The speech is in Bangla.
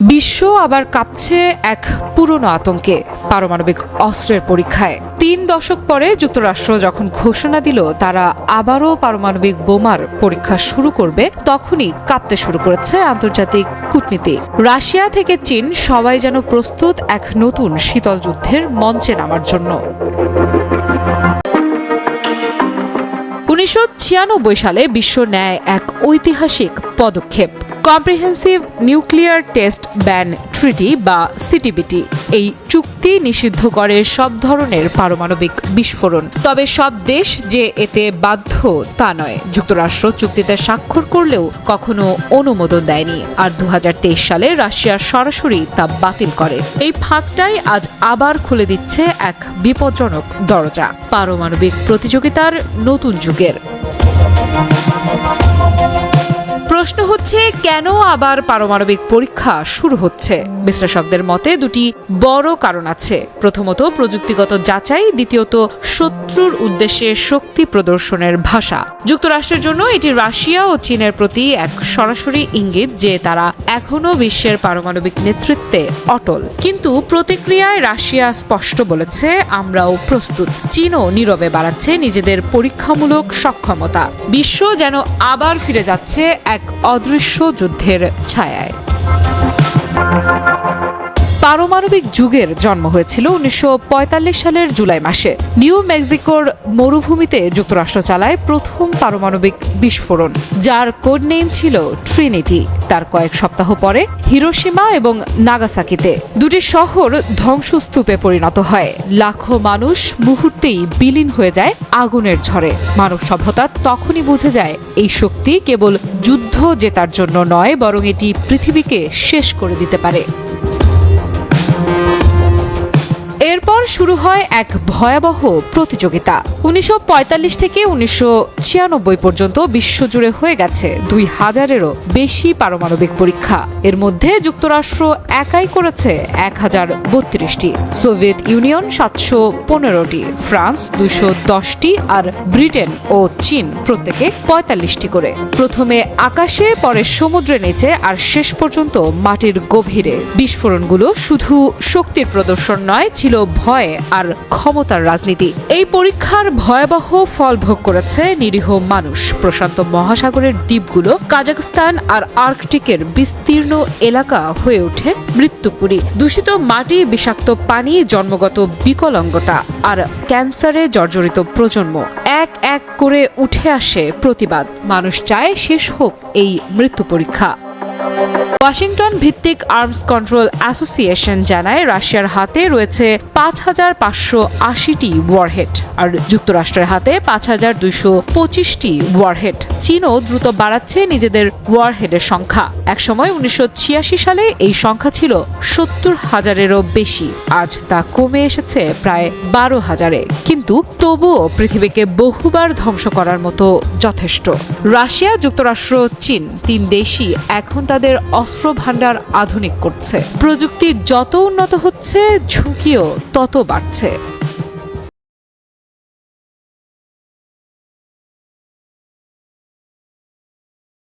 বিশ্ব আবার কাঁপছে এক পুরনো আতঙ্কে পারমাণবিক অস্ত্রের পরীক্ষায়। তিন দশক পরে যুক্তরাষ্ট্র যখন ঘোষণা দিল তারা আবারও পারমাণবিক বোমার পরীক্ষা শুরু করবে, তখনই কাঁপতে শুরু করেছে আন্তর্জাতিক কূটনীতি। রাশিয়া থেকে চীন সবাই যেন প্রস্তুত এক নতুন শীতল যুদ্ধের মঞ্চে নামার জন্য। উনিশশো ছিয়ানব্বই সালে বিশ্ব নেয় এক ঐতিহাসিক পদক্ষেপ। Comprehensive nuclear test ban treaty বা সিটিবিটি এই চুক্তি নিষিদ্ধ করে সব ধরনের পারমাণবিক বিস্ফোরণ। তবে সব দেশ যে এতে বাধ্য তা নয়। যুক্তরাষ্ট্র চুক্তিতে স্বাক্ষর করলেও কখনো অনুমোদন দেয়নি। আর দু হাজার তেইশ সালে রাশিয়া সরাসরি তা বাতিল করে। এই ফাঁকটাই আজ আবার খুলে দিচ্ছে এক বিপজ্জনক দরজা। পারমাণবিক প্রতিযোগিতার নতুন যুগের। কেন আবার পারমাণবিক পরীক্ষা শুরু হচ্ছে? বিশ্লেষকদের মতে দুটি বড় কারণ আছে। প্রথমত, প্রযুক্তিগত যাচাই, দ্বিতীয়ত, শত্রুর উদ্দেশ্যে শক্তি প্রদর্শনের ভাষা। যুক্তরাষ্ট্রের জন্য এটি রাশিয়া ও চীনের প্রতি এক সরাসরি ইঙ্গিত যে তারা এখনও বিশ্বের পারমাণবিক নেতৃত্বে অটল। কিন্তু প্রতিক্রিয়ায় রাশিয়া স্পষ্ট বলেছে, আমরাও প্রস্তুত। চীনও নীরবে বাড়াচ্ছে নিজেদের পরীক্ষামূলক সক্ষমতা। বিশ্ব যেন আবার ফিরে যাচ্ছে এক অদৃশ্য যুদ্ধের ছায়ায়। পারমাণবিক যুগের জন্ম হয়েছিল উনিশশো পঁয়তাল্লিশ সালের জুলাই মাসে। নিউ মেক্সিকোর মরুভূমিতে যুক্তরাষ্ট্র চালায় প্রথম পারমাণবিক বিস্ফোরণ, যার কোড নেম ছিল ট্রিনিটি। তার কয়েক সপ্তাহ পরে হিরোসীমা এবং নাগাসাকিতে দুটি শহর ধ্বংসস্তূপে পরিণত হয়। লাখো মানুষ মুহূর্তেই বিলীন হয়ে যায় আগুনের ঝড়ে। মানব সভ্যতা তখনই বুঝে যায় এই শক্তি কেবল যুদ্ধ জেতার জন্য নয়, বরং এটি পৃথিবীকে শেষ করে দিতে পারে। এরপর শুরু হয় এক ভয়াবহ প্রতিযোগিতা। উনিশশো পঁয়তাল্লিশ থেকে উনিশশো ছিয়ানব্বই পর্যন্ত বিশ্বজুড়ে হয়ে গেছে দুই হাজারেরও বেশি পারমাণবিক পরীক্ষা। এর মধ্যে যুক্তরাষ্ট্র একাই করেছে এক হাজার বত্রিশটি, সোভিয়েত ইউনিয়ন সাতশো পনেরোটি, ফ্রান্স দুইশো দশটি আর ব্রিটেন ও চীন প্রত্যেকে পঁয়তাল্লিশটি করে। প্রথমে আকাশে, পরে সমুদ্রে নিচে আর শেষ পর্যন্ত মাটির গভীরে। বিস্ফোরণগুলো শুধু শক্তির প্রদর্শন নয়, ছিল ভয় আর ক্ষমতার রাজনীতি। এই পরীক্ষার ভয়াবহ ফল ভোগ করেছে নিরীহ মানুষ। প্রশান্ত মহাসাগরের দ্বীপগুলো কাজাকস্তান আর আর্কটিকের বিস্তীর্ণ এলাকা হয়ে ওঠে মৃত্যুপুরী। দূষিত মাটি, বিষাক্ত পানি, জন্মগত বিকলাঙ্গতা আর ক্যান্সারে জর্জরিত প্রজন্ম এক এক করে উঠে আসে প্রতিবাদ। মানুষ চায় শেষ হোক এই মৃত্যু পরীক্ষা। ওয়াশিংটন ভিত্তিক আর্মস কন্ট্রোল অ্যাসোসিয়েশন জানায়, রাশিয়ার হাতে রয়েছে পাঁচ হাজার পাঁচশো আশিটি ওয়ারহেড আর যুক্তরাষ্ট্রের হাতে পাঁচ হাজার দুইশো পঁচিশটি ওয়ারহেড চীনও দ্রুত বাড়াচ্ছে নিজেদের ওয়ারহেডের সংখ্যা। একসময় উনিশশো ছিয়াশি সালে এই সংখ্যা ছিল সত্তর হাজারেরও বেশি। আজ তা কমে এসেছে প্রায় বারো হাজারে। কিন্তু তবুও পৃথিবীকে বহুবার ধ্বংস করার মতো যথেষ্ট। রাশিয়া, যুক্তরাষ্ট্র, চীন তিন দেশই এখন তাদের অস্ত্র ভাণ্ডার আধুনিক করছে। প্রযুক্তি যত উন্নত হচ্ছে, ঝুঁকিও তত বাড়ছে।